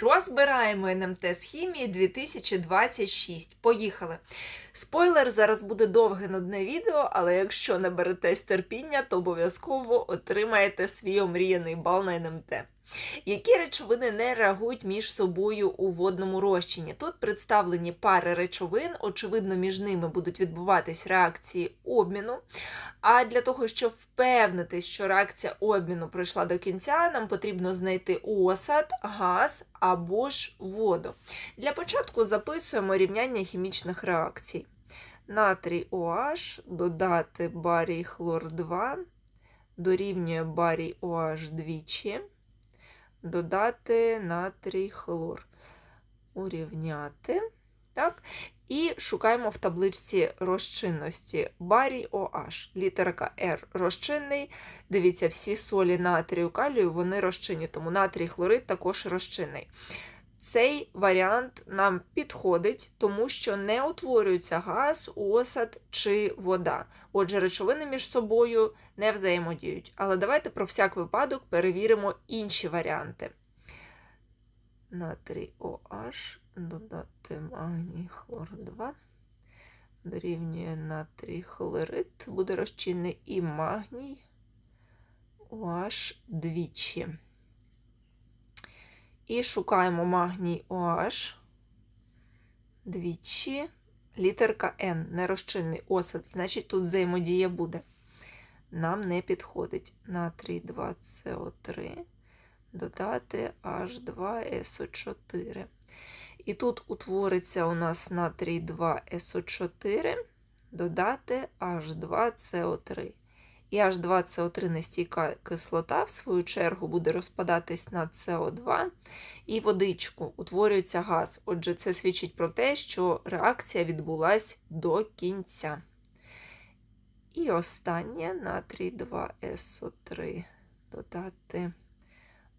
Розбираємо НМТ з хімії 2026. Поїхали. Спойлер, зараз буде довге нудне відео, але якщо наберетесь терпіння, то обов'язково отримаєте свій омріяний бал на НМТ. Які речовини не реагують між собою у водному розчині? Тут представлені пари речовин, очевидно, між ними будуть відбуватись реакції обміну. А для того, щоб впевнитись, що реакція обміну пройшла до кінця, нам потрібно знайти осад, газ або ж воду. Для початку записуємо рівняння хімічних реакцій. Натрій OH додати барій хлор 2 дорівнює барій OH двічі додати натрій хлор. Урівняти. Так? І шукаємо в табличці розчинності барій OH. Літерка R розчинний. Дивіться, всі солі натрію калію вони розчинні, тому натрій хлорид також розчинний. Цей варіант нам підходить, тому що не утворюється газ, осад чи вода. Отже, речовини між собою не взаємодіють. Але давайте про всяк випадок перевіримо інші варіанти. Натрій OH, додати магній хлор 2. Дорівнює натрій хлорид, буде розчинний і магній OH двічі. І шукаємо магній OH двічі. Літерка N, нерозчинний осад, значить тут взаємодія буде. Нам не підходить. Натрій 2СО3, додати H2SO4. І тут утвориться у нас натрій 2СО4, додати H2CO3. І H2CO3 нестійка кислота, в свою чергу, буде розпадатись на СО2 і водичку, утворюється газ. Отже, це свідчить про те, що реакція відбулась до кінця. І останнє натрій 2СО3 додати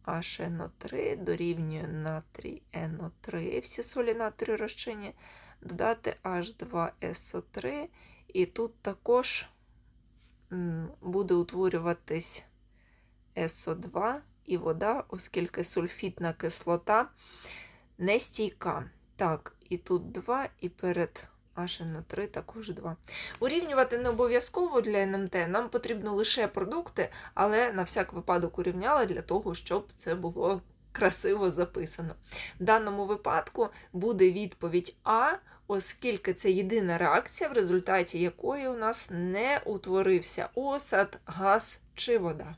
HNO3 дорівнює натрій NO3, всі солі натрію розчині, додати H2SO3, і тут також буде утворюватись СО2 і вода, оскільки сульфітна кислота нестійка. Так, і тут 2, і перед HNO3 також 2. Урівнювати не обов'язково для НМТ, нам потрібно лише продукти, але на всяк випадок урівняла для того, щоб це було красиво записано. В даному випадку буде відповідь А, оскільки це єдина реакція, в результаті якої у нас не утворився осад, газ чи вода.